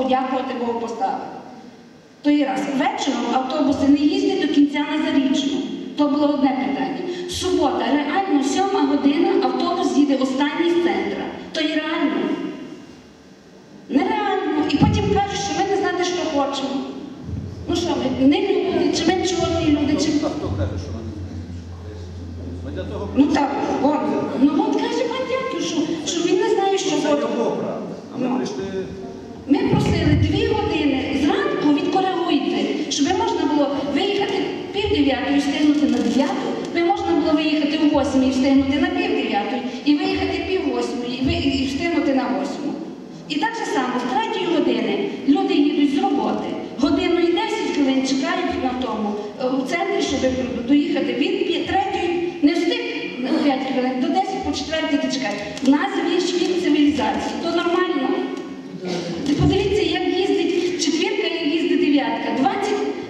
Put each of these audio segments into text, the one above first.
Богу, дякувати Богу поставили. Той раз вечором автобуси не їздять до кінця на зарічну. То було одне питання. Субота, реально, сьома година автобус їде останній з центра. То є реально. Нереально. І потім кажуть, що ми не знаєте, що хочемо. Ну що ми, не люди, чи ми чорні люди, чи. Хто каже, що вони Ми для того Ну так, от. Ну от каже що, що він не знає, що це хоче. його правда. А ми Ну. прийшли. Ми просили дві години зранку відкоригуйте, щоб можна було виїхати пів дев'ятої, встигнути на дев'яту, ви можна було виїхати у восьмій і встигнути на пів дев'ятої, і виїхати пів восьмої, і, ви- і встигнути на восьму. І так же само, з третьої години люди їдуть з роботи. Годину і 10 хвилин чекають на тому е, у центрі, щоб доїхати від п'я- третьої, не встиг на 5 хвилин, до 10 по четвертій ти чекаєш. В нас є швид цивілізації, то нормально. Ти подивіться, як їздить четвірка і їздить дев'ятка. 20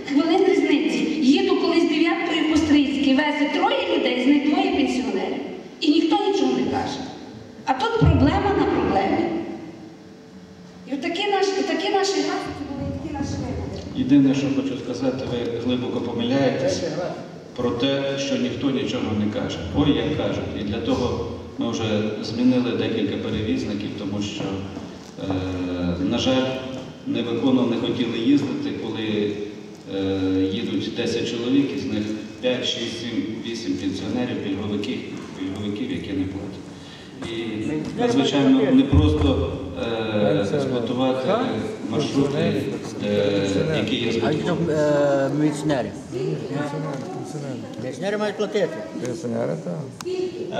хвилин різниці. Їду колись дев'яткою по стрийськи, везе троє людей, з них двоє пенсіонерів. І ніхто нічого не каже. А тут проблема на проблемі. І такі наші, такі наші графіки були, і такі наші вибори. Єдине, що хочу сказати, ви глибоко помиляєтесь про те, що ніхто нічого не каже. Ой, як кажуть. І для того ми вже змінили декілька перевізників, тому що, е, на жаль, не виконували, не хотіли їздити, коли е, їдуть 10 чоловік, із них 5, 6, 7, 8 пенсіонерів, пільговиків, пільговиків, які не платять. І надзвичайно не просто е, експлуатувати маршрути, е, які є А збиткові. що е, міліціонери? Міліціонери мають платити.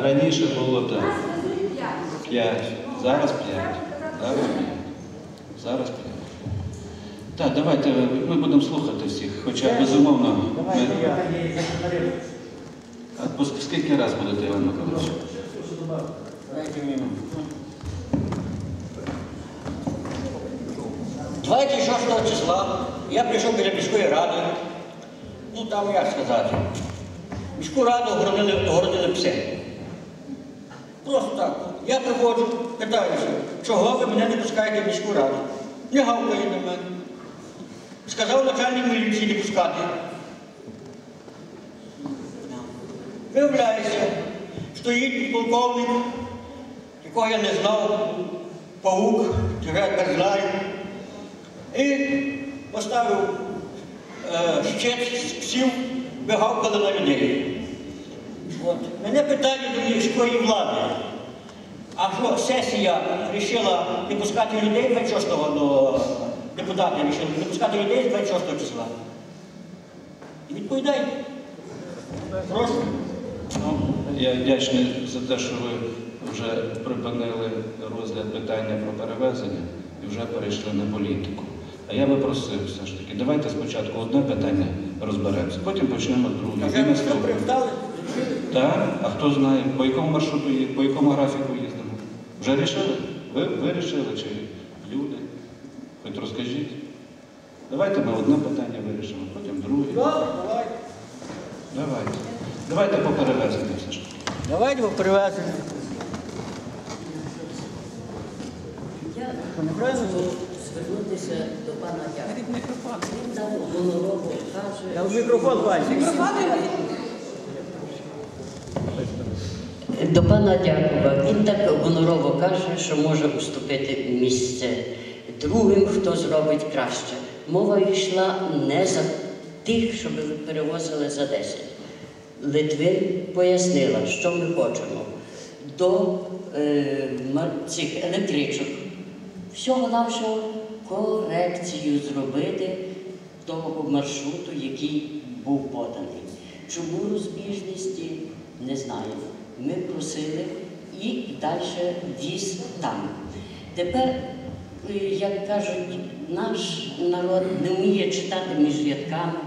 Раніше було так. 5, зараз 5. Зараз 5. Зараз 5. Так, давайте ми будемо слухати всіх, хоча безумовно. Ми... А по скільки раз будете, Іван Миколаївич? Давайте 26 числа я прийшов біля міської ради. Ну там як сказати. Міську раду огородили пси. Просто так. Я приходжу, питаюся, чого ви мене не пускаєте в міську раду? Не гавкає на мене. Сказав начальник міліції не пускати. Виявляється, стоїть полковник, якого я не знав, паук, знаю, і поставив е, щит з псів, вигавкали на людей. От. Мене питання до міської влади. А що сесія вирішила не пускати людей 26-го до депутати вирішили не пускати людей з 26 числа? І відповідайте. Прошу. Ну, я вдячний за те, що ви вже припинили розгляд питання про перевезення і вже перейшли на політику. А я би просив все ж таки, давайте спочатку одне питання розберемося, потім почнемо друге. Так, а хто знає, по якому маршруту, по якому графіку їздимо? Вже рішили? Ви вирішили чи люди? Хоч розкажіть. Давайте ми одне питання вирішимо, потім друге. Давайте. Давайте. Давайте по перевезенню все ж. Давайте ви привеземо. Я хочу звернутися до пана Дяка. Він дав гонорово, Я в мікрофон бачу. До пана Дякова. Він так гонорово каже, що може уступити місце другим, хто зробить краще. Мова йшла не за тих, щоб перевозили за 10. Литвин пояснила, що ми хочемо до е, цих електричок. Всього-навсього корекцію зробити того маршруту, який був поданий. Чому розбіжності, не знаю. Ми просили і далі віз там. Тепер, е, як кажуть, наш народ не вміє читати між рядками.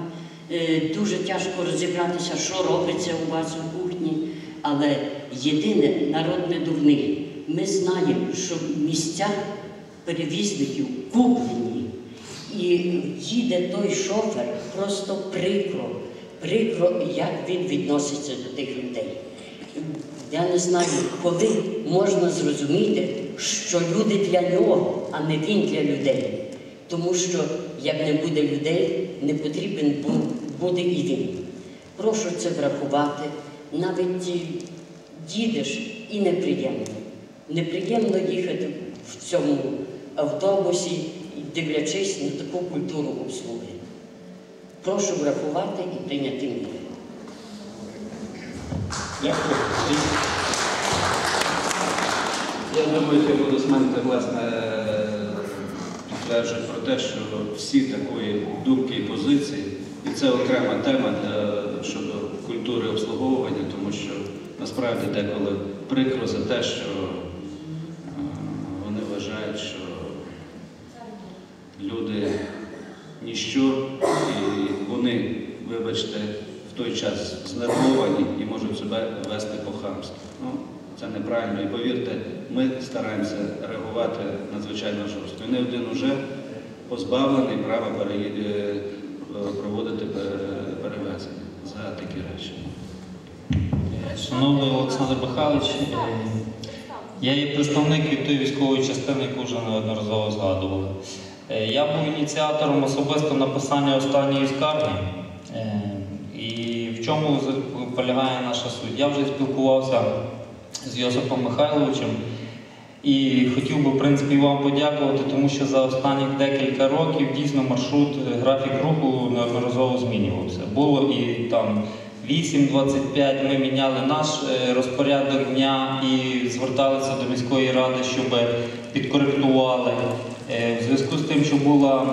Е, Дуже тяжко розібратися, що робиться у вас у кухні. Але єдине, народ не дурний. Ми знаємо, що місця перевізників куплені. І їде той шофер просто прикро, прикро, як він відноситься до тих людей. Я не знаю, коли можна зрозуміти, що люди для нього, а не він для людей. тому що як не буде людей, не потрібен буде і він. Прошу це врахувати. Навіть їдеш і неприємно. Неприємно їхати в цьому автобусі, дивлячись на таку культуру обслуги. Прошу врахувати і прийняти міри. Я думаю, що аплодисменти власне підтверджують про те, що всі такої думки і позиції, і це окрема тема щодо культури обслуговування, тому що насправді деколи прикро за те, що е, вони вважають, що люди ніщо, і вони, вибачте, в той час знервовані і себе вести по-хамськи. Ну, це неправильно. І повірте, ми стараємося реагувати надзвичайно жорстко. І не один уже позбавлений права е, проводити перевезення за такі речі. Шановний Олександр Михайлович, е, я є представник від тої військової частини, яку вже неодноразово згадували. Е, Я був ініціатором особисто написання останньої скарги. І в чому полягає наша суть? Я вже спілкувався з Йосипом Михайловичем і хотів би, в принципі, вам подякувати, тому що за останні декілька років дійсно маршрут, е, графік руху неодноразово змінювався. Було і там 8.25 ми міняли наш е, розпорядок дня і зверталися до міської ради, щоб підкоректували. Е, В зв'язку з тим, що було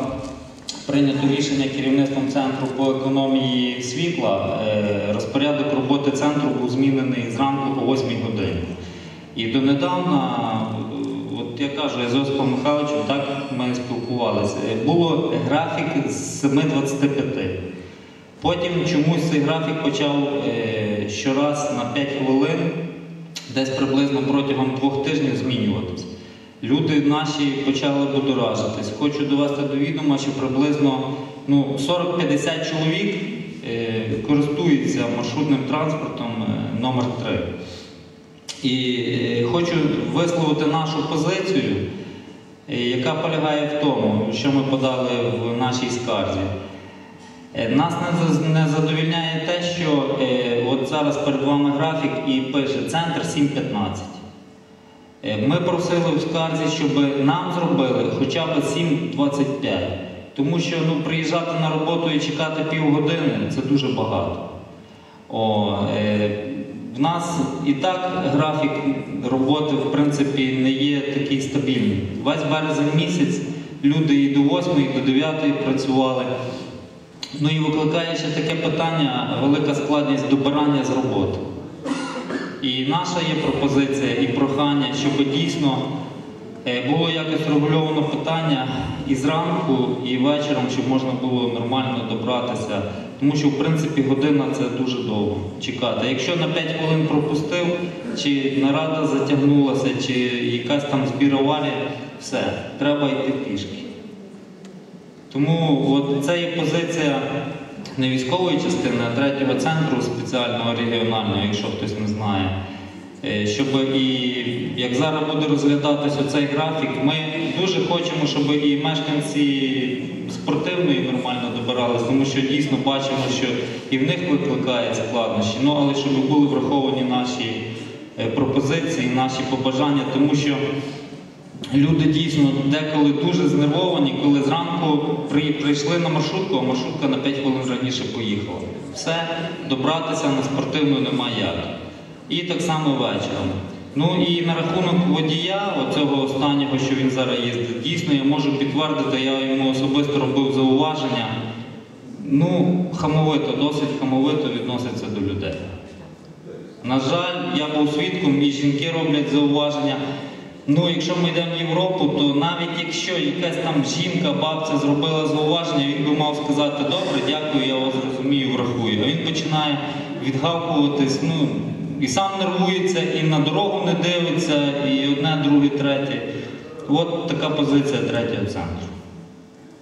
прийнято рішення керівництвом центру по економії світла, е, розпорядок роботи центру був змінений зранку о 8 годині. І донедавна, е, от я кажу, з Осипом Михайловичем так ми спілкувалися. Е, Було графік з 7.25. Потім чомусь цей графік почав щораз на 5 хвилин, десь приблизно протягом двох тижнів змінюватися. Люди наші почали будоражитись. Хочу довести до відома, що приблизно ну, 40-50 чоловік е, користуються маршрутним транспортом е, номер 3 І е, хочу висловити нашу позицію, е, яка полягає в тому, що ми подали в нашій скарзі. Е, Нас не задовільняє те, що е, от зараз перед вами графік і пише центр 7.15. Е, Ми просили в скарзі, щоб нам зробили хоча б 7.25. Тому що ну, приїжджати на роботу і чекати півгодини це дуже багато. О, е, в нас і так графік роботи в принципі не є такий стабільний. Весь березень місяць люди і до 8, і до 9 працювали. Ну і викликає ще таке питання, велика складність добирання з роботи. І наша є пропозиція і прохання, щоб дійсно е, було якось регульовано питання і зранку, і вечором, щоб можна було нормально добратися. Тому що, в принципі, година це дуже довго чекати. Якщо на 5 хвилин пропустив, чи нарада затягнулася, чи якась там збір аварії, все, треба йти пішки. Тому от це є позиція не військової частини, а третього центру спеціального регіонального, якщо хтось не знає. Е, Щоб і як зараз буде розглядатися цей графік, ми дуже хочемо, щоб і мешканці спортивної нормально добирались, тому що дійсно бачимо, що і в них викликає складнощі. Ну але щоб були враховані наші е, пропозиції, наші побажання, тому що Люди дійсно деколи дуже знервовані, коли зранку при, прийшли на маршрутку, а маршрутка на 5 хвилин раніше поїхала. Все, добратися на спортивну немає як. І так само вечором. Ну і на рахунок водія, оцього останнього, що він зараз їздить, дійсно я можу підтвердити, я йому особисто робив зауваження. Ну, хамовито, досить хамовито відноситься до людей. На жаль, я був свідком, і жінки роблять зауваження. Ну, якщо ми йдемо в Європу, то навіть якщо якась там жінка, бабця зробила зауваження, він би мав сказати, добре, дякую, я вас розумію, врахую. А він починає відгавкуватись, ну, і сам нервується, і на дорогу не дивиться, і одне, друге, третє. От така позиція третього центру.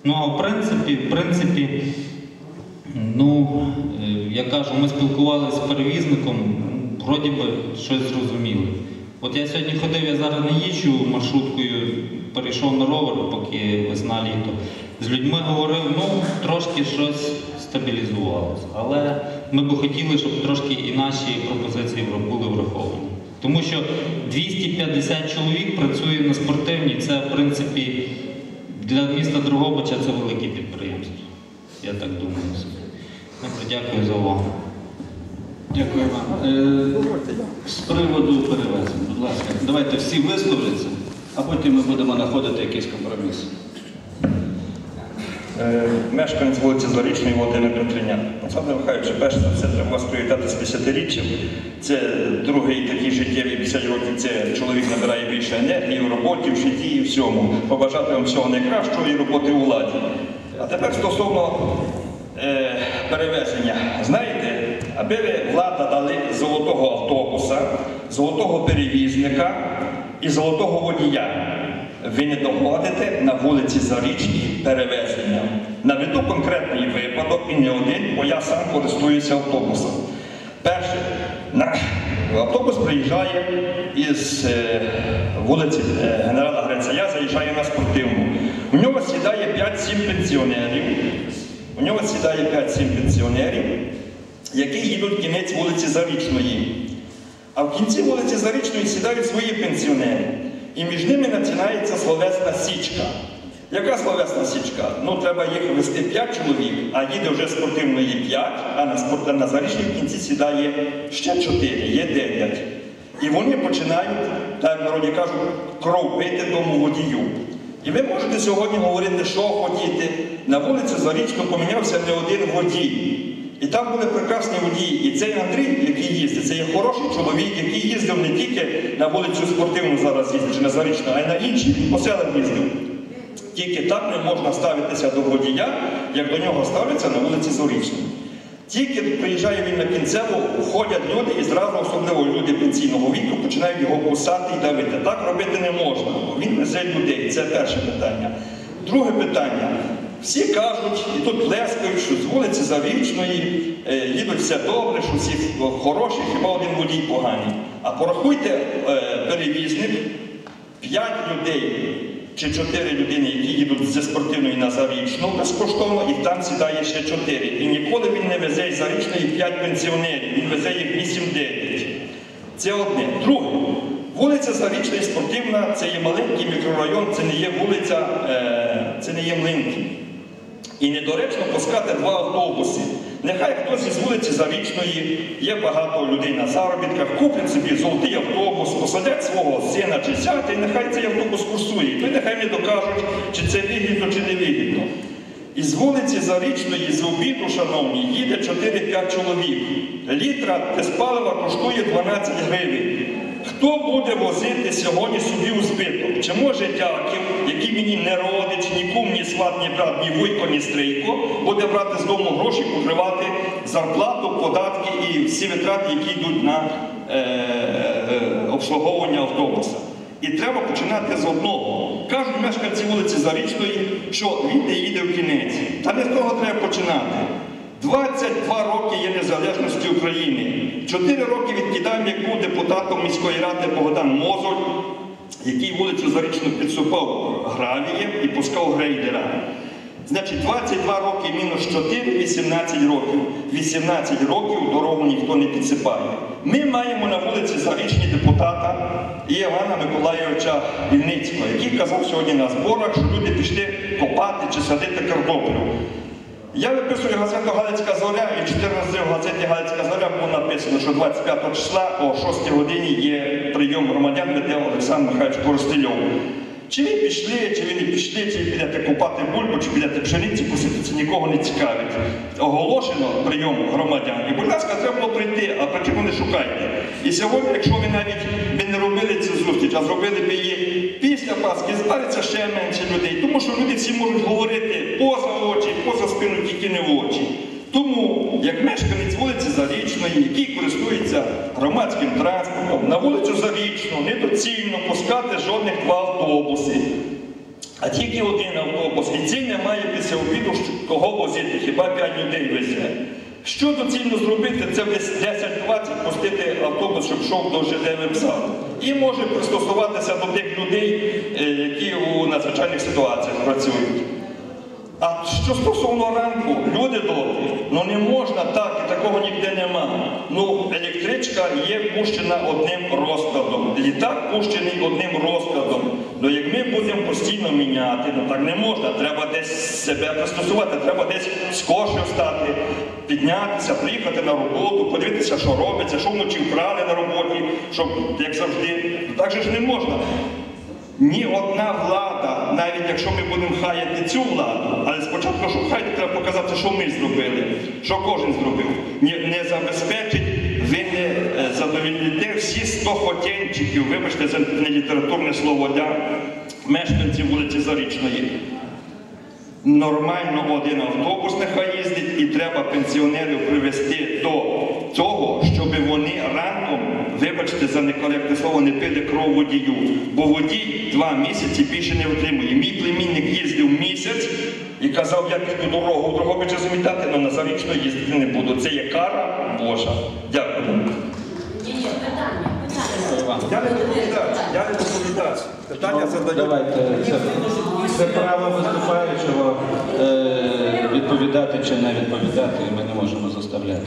Ну, а в принципі, в принципі, ну, е, я кажу, ми спілкувалися з перевізником, вроді би щось зрозуміли. От я сьогодні ходив, я зараз не їжджу маршруткою, перейшов на ровер, поки весна літо. З людьми говорив, ну трошки щось стабілізувалося. Але ми би хотіли, щоб трошки і наші пропозиції були враховані. Тому що 250 чоловік працює на спортивній, це в принципі для міста Дрогобича це велике підприємство. Я так думаю дякую за увагу. Дякую вам. Е, з приводу перевезень, будь ласка, давайте всі висловляться, а потім ми будемо знаходити якийсь компроміс. Е, Мешканець вулиці Зарічної Володимир Петриняк. Олександр Михайлович, перш за все, треба вас привітати з 50-річчям. Це другий такий життєвий 50 років. Це чоловік набирає більше енергії в роботі, в житті і всьому. Побажати вам всього найкращого і роботи у владі. А тепер стосовно е, перевезення. Знаєте, аби ви влада дали золотого автобуса, золотого перевізника і золотого водія. Ви не доходите на вулиці Зарічній перевезення. Наведу конкретний випадок і не один, бо я сам користуюся автобусом. Перше, на, автобус приїжджає із е, вулиці е, генерала Грицая, заїжджає на спортивну. У нього сідає 5-7 пенсіонерів. У нього сідає 5-7 пенсіонерів, які їдуть в кінець вулиці Зарічної. А в кінці вулиці Зарічної сідають свої пенсіонери. І між ними починається словесна січка. Яка словесна січка? Ну, треба їх вести 5 чоловік, а їде вже спортивної 5, а на, спорт... на Зарічній в кінці сідає ще 4, є 9. І вони починають, так народі кажуть, кров пити тому водію. І ви можете сьогодні говорити, що хотіти. На вулиці Зарічну помінявся не один водій. І там були прекрасні водії. І цей Андрій, який їздить, це є хороший чоловік, який їздив не тільки на вулицю спортивну зараз їздить, чи на Зарічну, а й на інші по їздив. Тільки так не можна ставитися до водія, як до нього ставляться на вулиці Зорічній. Тільки приїжджає він на кінцеву, входять люди і зразу, особливо люди пенсійного віку, починають його кусати і давити. Так робити не можна, бо він везе людей. Це перше питання. Друге питання. Всі кажуть, і тут плескають, що з вулиці Завічної е, їдуть все добре, що всі хороші, хіба один водій поганий. А порахуйте е, перевізник, п'ять людей чи чотири людини, які їдуть зі спортивної на Зарічну безкоштовно, і там сідає ще чотири. І ніколи він не везе із Зарічної п'ять пенсіонерів, він везе їх 8-9. Це одне. Друге, вулиця Зарічна і спортивна це є маленький мікрорайон, це не є вулиця, е, це не є млинки. І недоречно пускати два автобуси. Нехай хтось із вулиці Зарічної, є багато людей на заробітках, куплять собі золотий автобус, посадять свого сина чи зятя, і нехай цей автобус курсує. То й нехай не докажуть, чи це вигідно, чи не вигідно. Із вулиці Зарічної з обіду, шановні, їде 4-5 чоловік. Літра палива коштує 12 гривень. Хто буде возити сьогодні собі у збиток? Чи може дяків, який мені не родич, ні кум, ні сват, ні брат, ні вуйко, ні стрийко, буде брати з дому гроші, покривати зарплату, податки і всі витрати, які йдуть на е, е, обслуговування автобуса. І треба починати з одного. Кажуть мешканці вулиці Зарічної, що він не їде в кінець. Та не з того треба починати. 22 роки є незалежності України. 4 роки відкидаємо, як був депутатом міської ради Богдан Мозоль, який вулицю Зарічну підсупав гравієм і пускав грейдера. Значить, 22 роки мінус 4 18 років. 18 років дорогу ніхто не підсипає. Ми маємо на вулиці Зарічні депутата Івана Миколайовича Вільницького, який казав сьогодні на зборах, що люди пішли копати чи садити картоплю. Я виписую газету Галицька зоря, і 14 в газеті Галицька зоря було написано, що 25 числа о 6 годині є прийом громадян, веде Олександр Михайлович Коростельов. Чи ви пішли, чи ви не пішли, чи ви підете купати бульбу, чи підете пшениці посити, це нікого не цікавить. Оголошено прийом громадян. І, будь ласка, треба було прийти, а причому не шукайте. І сьогодні, якщо ви навіть би не робили зустріч, а зробили б її після Пасхи, збавиться ще менше людей. Тому що люди всі можуть говорити поза очі, поза спину, тільки не в очі. Тому, як мешканець вулиці Зарічної, який користується громадським транспортом, на вулицю Зарічну недоцільно пускати жодних два автобуси, а тільки один автобус. І цей не має після обіду кого возити, хіба 5 людей везе. Що доцільно зробити, це десь 10-20 пустити автобус, щоб йшов до ЖД вокзалу. І може пристосуватися до тих людей, е, які у надзвичайних ситуаціях працюють. А що стосовно ранку, люди добрі, ну не можна так, і такого ніде нема. Ну, електричка є пущена одним розкладом, літак пущений одним розкладом. Ну як ми будемо постійно міняти, ну так не можна. Треба десь себе пристосувати, треба десь з кошів стати, піднятися, приїхати на роботу, подивитися, що робиться, що вночі вкрали на роботі, щоб як завжди. Ну, Так же ж не можна. Ні одна влада, навіть якщо ми будемо хаяти цю владу, але спочатку, хаяти, треба показати, що ми зробили, що кожен зробив. Не, не забезпечить, ви не е, задовільните всі 100 хотенчиків, вибачте, це не літературне слово для мешканців вулиці Зарічної. Нормально один автобус нехай їздить, і треба пенсіонерів привести до того, щоб вони ранком, вибачте слово, не пили кров водію. Бо водій два місяці більше не втримує. Мій племінник їздив місяць і казав, я піду дорогу Дрогобича замітати, але на зарічно їздити не буду. Це є кара Божа. Дякую. Іван. Я не доповідач, я не доповідач. Питання задаю. Давайте, це, це право виступаючого е, відповідати чи не відповідати, ми не можемо заставляти.